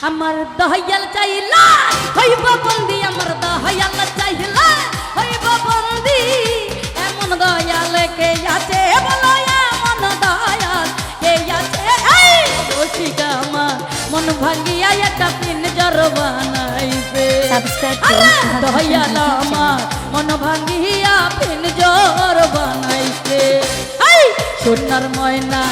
আমার দহাইয়াল চাইলা হইব বন্দি আমার দহাইয়াল চাইলা হইব বন্দি। এমন দয়াল কে আছে বলো এমন দয়াল কে আছে? এই রসিকা আমার মন ভাঙ্গিয়া একটা পিন জর বানাইছে Subscribe আরে করুন, দয়াল আমার মন ভাঙ্গিয়া পিন জর বানাইছে এই সোনার ময়না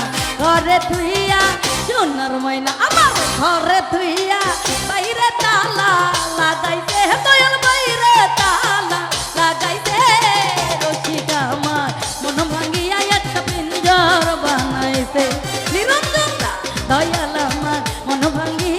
ঘরে থুইয়া সোনার ময়না আমার ঘরে ধুইয়া বাইরে তালা লাগাইছে, দয়াল বাইরে তালা লাগাইছে। রসিকা আমার মন ভাঙিয়া একটা পিঞ্জর বানাইছে। নিরঞ্জন দয়াল আমার মন ভাঙ্গিয়া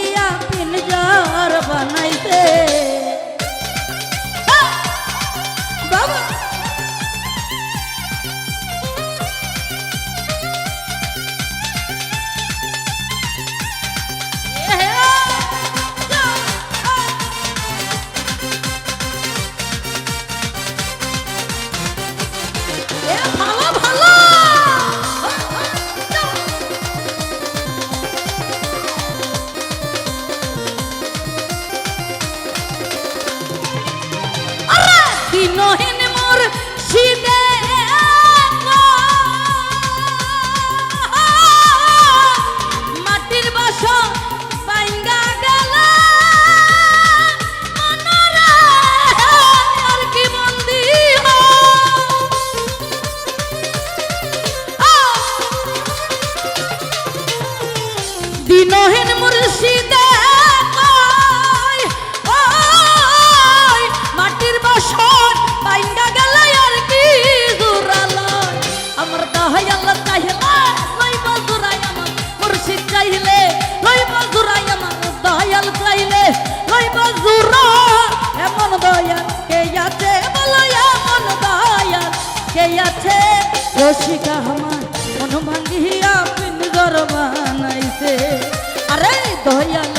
দিনহীন মুর্শিদে মাটির বাসন বাইঙ্গা গেল আর কি জোরালো আমার দহায়াল চাইলে লইব জোরাই আমার মুর্শিদ চাইলে লইব জোরাই আমার দয়াল চাইলে লইব জোরা এমন দয়াল কে আছে বলো, এমন দয়াল কে আছে? রসিকা আমার মন ভাঙ্গিয়া পিঞ্জর বানাইছে। আরে দয়াল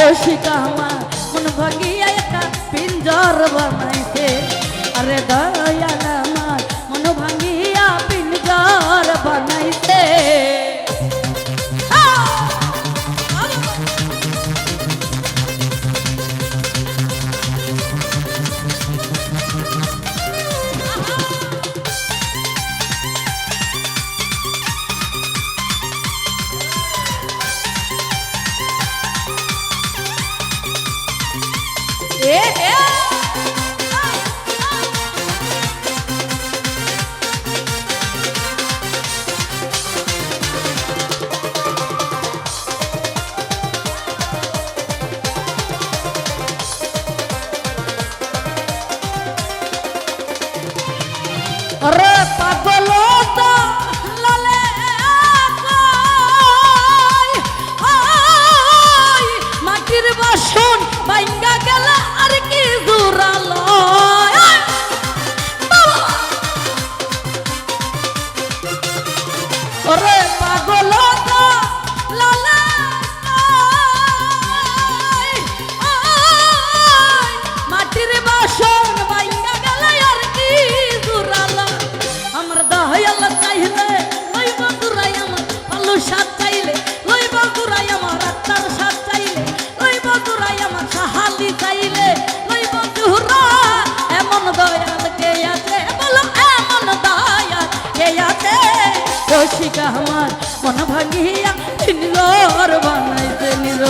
রসিকা আমার মন ভাগিয়া একটা পিঞ্জর বানাইছে। আরে দয়াল আমার মন ভাঙিয়া পিঞ্জর বানাইছে আহ! এ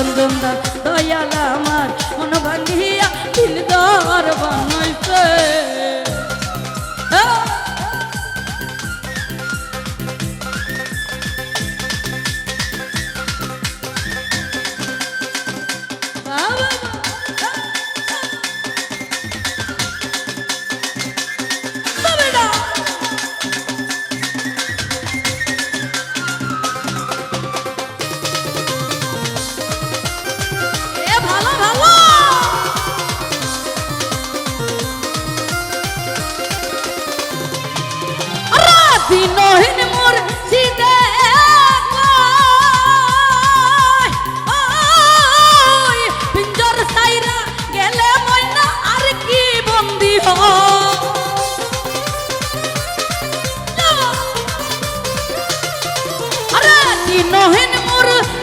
alındığımdan dayanamam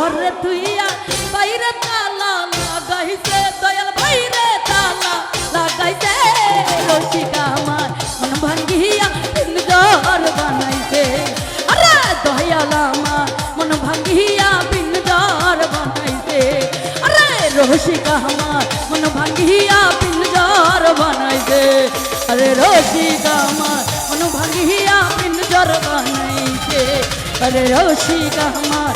ঘরে তুইয়া বাইরে তালা লাগাইছে, দয়াল বাইরে তালা লাগাইছে। রসিক আমার মন ভাঙ্গিয়া পিন্দর বানাইছে। আরে দয়াল আমার মন ভাঙ্গিয়া পিন্দর বানাইছে। আরে রসিক আমার মন ভাঙ্গিয়া পিন্দর বানাইছে। আরে রসিক আমার মন ভাঙ্গিয়া পিন্দর বানাইছে। আরে রসিক আমার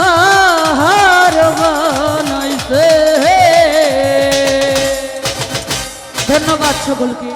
আহার বানাইছে ধন্যবাদ সকলকে।